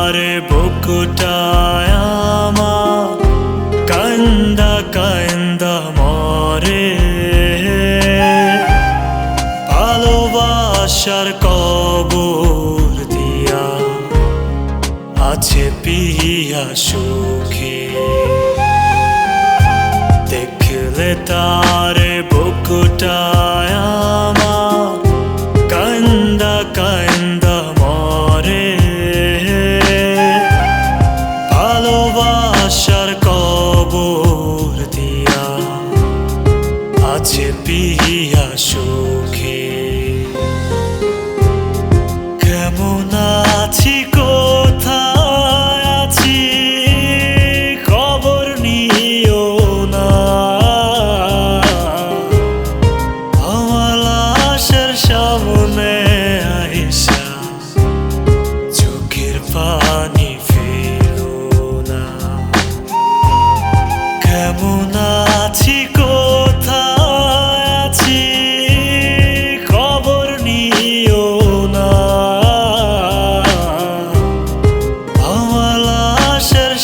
আমার বুকুটায় কান্দা কান্দা মরে। ভালোবাসার কবর দিয়া আছে পিয়া সুখী। দেখলে তার বুকুটায় আমার কান্দা কান্দা আছে পিয়াসু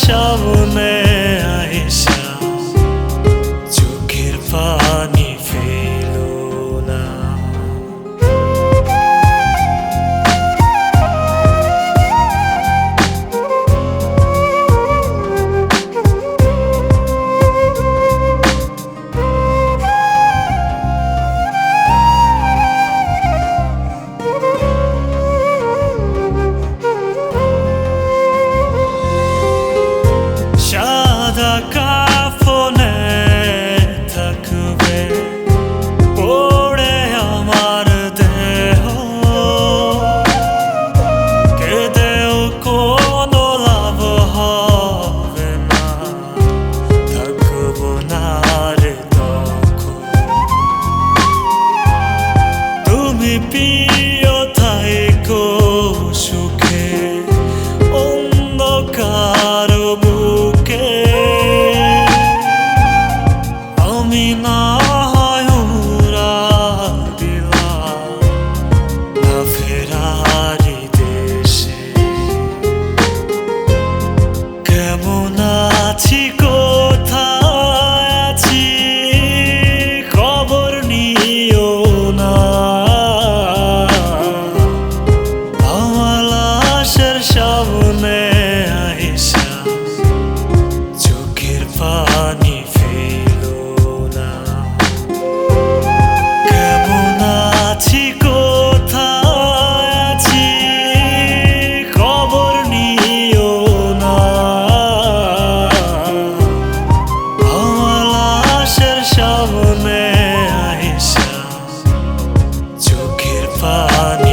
chamo 烦